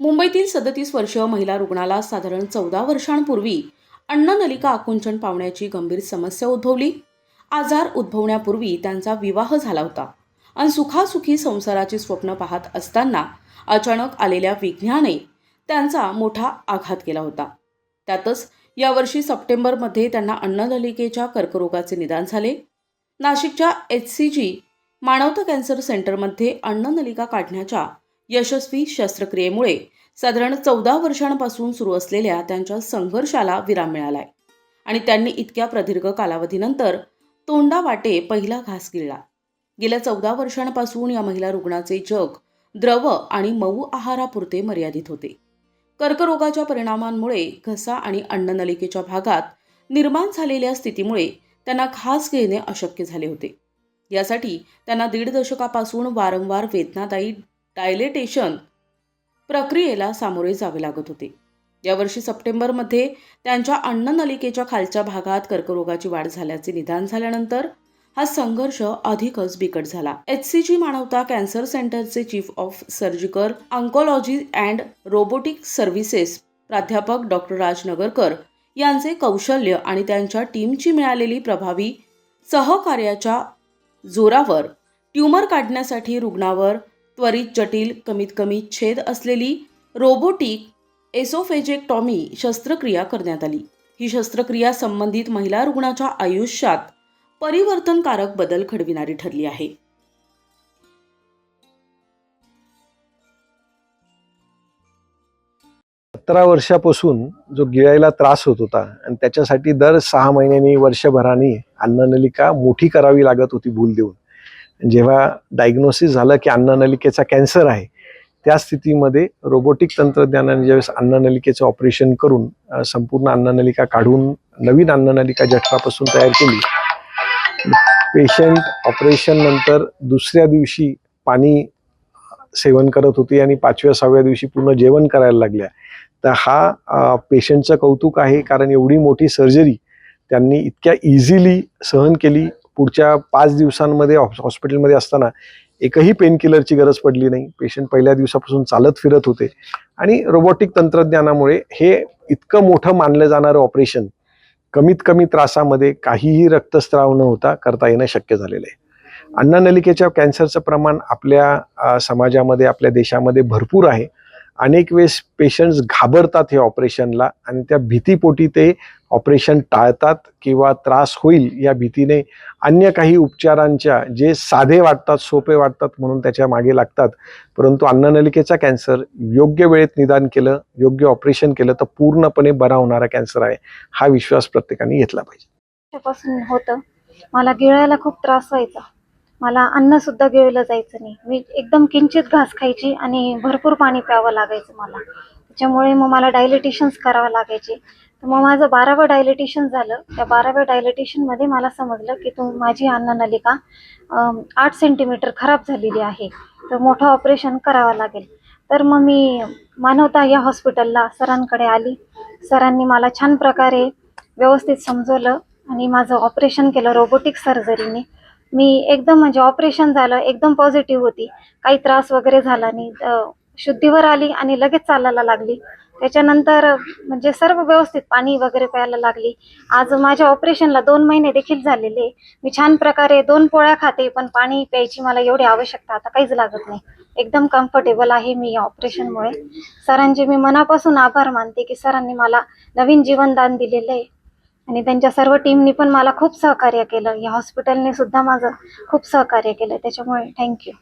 मुंबईतील सदतीस वर्षीय महिला रुग्णाला साधारण चौदा वर्षांपूर्वी अन्ननलिका आकुंचन पावण्याची गंभीर समस्या उद्भवली. आजार उद्भवण्यापूर्वी त्यांचा विवाह झाला होता. आणि सुखासुखी संसाराची स्वप्न पाहत असताना अचानक आलेल्या विघ्नाने त्यांचा मोठा आघात केला होता. त्यातच यावर्षी सप्टेंबरमध्ये त्यांना अन्ननलिकेच्या कर्करोगाचे निदान झाले. नाशिकच्या एच सी जी मानवता कॅन्सर सेंटरमध्ये अन्ननलिका काढण्याच्या यशस्वी शस्त्रक्रियेमुळे साधारण चौदा वर्षांपासून सुरू असलेल्या त्यांच्या संघर्षाला विराम मिळालाय. आणि त्यांनी इतक्या प्रदीर्घ कालावधीनंतर तोंडा वाटे पहिला घास गिळला. गेल्या चौदा वर्षांपासून या महिला रुग्णाचे जग द्रव आणि मऊ आहारापुरते मर्यादित होते. कर्करोगाच्या परिणामांमुळे घसा आणि अन्ननलिकेच्या भागात निर्माण झालेल्या स्थितीमुळे त्यांना घास घेणे अशक्य झाले होते. यासाठी त्यांना दीड दशकापासून वारंवार वेदनादायी डायलेटेशन प्रक्रियेला सामोरे जावे लागत होते. यावर्षी सप्टेंबरमध्ये त्यांच्या अन्ननलिकेच्या खालच्या भागात कर्करोगाची वाढ झाल्याचे निदान झाल्यानंतर हा संघर्ष अधिकच बिकट झाला. एच सी जी मानवता कॅन्सर सेंटरचे chief of surgical oncology and robotic services प्राध्यापक डॉक्टर राज नगरकर यांचे कौशल्य आणि त्यांच्या टीमची मिळालेली प्रभावी सहकार्याच्या जोरावर ट्यूमर काढण्यासाठी रुग्णावर त्वरित जटिल कमीत कमी छेद असलेली रोबोटिक एसोफेजेक्टॉमी शस्त्रक्रिया करण्यात आली. ही शस्त्रक्रिया संबंधित महिला रुग्णाच्या आयुष्यात परिवर्तनकारक बदल घडविणारी ठरली आहे. सतरा वर्षापासून जो गिळायला त्रास होत होता आणि त्याच्यासाठी दर सहा महिन्यांनी वर्षभराने अन्ननलिका मोठी करावी लागत होती भूल देऊन. जेव्हा डायग्नोसिस झालं की अन्ननलिकेचा कॅन्सर आहे त्या स्थितीमध्ये रोबोटिक तंत्रज्ञानाने ज्यावेळेस अन्ननलिकेचं ऑपरेशन करून संपूर्ण अन्ननलिका काढून नवीन अन्ननलिका जठरापासून तयार केली पेशंट ऑपरेशन नंतर दुसऱ्या दिवशी पाणी सेवन करत होती आणि पाचव्या सहाव्या दिवशी पूर्ण जेवण करायला लागल्या. तर हा पेशंटचं कौतुक आहे कारण एवढी मोठी सर्जरी त्यांनी इतक्या इझिली सहन केली पुढच्या पाच दिवसांमध्ये हॉस्पिटलमध्ये असताना एकही पेनकिलरची गरज पडली नाही. पेशंट पहिल्या दिवसापासून चालत फिरत होते. आणि रोबोटिक तंत्रज्ञानामुळे हे इतकं मोठं मानलं जाणारं ऑपरेशन कमीत कमी त्रासामध्ये काहीही रक्तस्राव न होता करता येणं शक्य झालेलं आहे. अन्ननलिकेच्या कॅन्सरचं प्रमाण आपल्या समाजामध्ये आपल्या देशामध्ये भरपूर आहे. अनेक वेळेस पेशंट्स घाबरतात हे ऑपरेशनला आणि त्या भीतीपोटी ते ऑपरेशन टाळतात किंवा त्रास होईल या भीतीने अन्य काही उपचारांच्या जे साधे वाटतात सोपे वाटतात म्हणून त्याच्यामागे लागतात. परंतु अन्ननलिकेचा कॅन्सर योग्य वेळेत निदान केलं योग्य ऑपरेशन केलं तर पूर्णपणे बरा होणारा कॅन्सर आहे हा विश्वास प्रत्येकाने घेतला पाहिजे. होतं. मला गिळायला खूप त्रास व्हायचा. मला अन्न सुद्धा गिळलं जायचं नाही. मी एकदम किंचित घास खायची आणि भरपूर पाणी प्यावं लागायचं मला. त्याच्यामुळे मग मला डायलिटेशन्स करावं लागायचे. तर मग माझं बारावं डायलिटेशन झालं. त्या बाराव्या डायलिटेशनमध्ये मला समजलं की तू माझी अन्ननलिका आठ सेंटीमीटर खराब झालेली आहे. तर मोठं ऑपरेशन करावं लागेल. तर मग मी मानवता या हॉस्पिटलला सरांकडे आली. सरांनी मला छान प्रकारे व्यवस्थित समजवलं आणि माझं ऑपरेशन केलं रोबोटिक सर्जरीने मी एकदम म्हणजे ऑपरेशन झालं एकदम पॉझिटिव्ह होती. काही त्रास वगैरे झाला नाही. शुद्धीवर आली आणि लगेच चालायला लागली. त्याच्यानंतर म्हणजे सर्व व्यवस्थित पाणी वगैरे प्यायला लागली. आज माझ्या ऑपरेशनला दोन महिने देखील झालेले. मी छान प्रकारे दोन पोळ्या खाते पण पाणी प्यायची मला एवढी आवश्यकता आता काहीच लागत नाही. एकदम कम्फर्टेबल आहे मी या ऑपरेशनमुळे सरांचे मी मनापासून आभार मानते की सरांनी मला नवीन जीवनदान दिलेलं आहे. आणि त्यांच्या सर्व टीमनी पण मला खूप सहकार्य केलं. या हॉस्पिटलने सुद्धा माझं खूप सहकार्य केलं. त्याच्यामुळे थँक्यू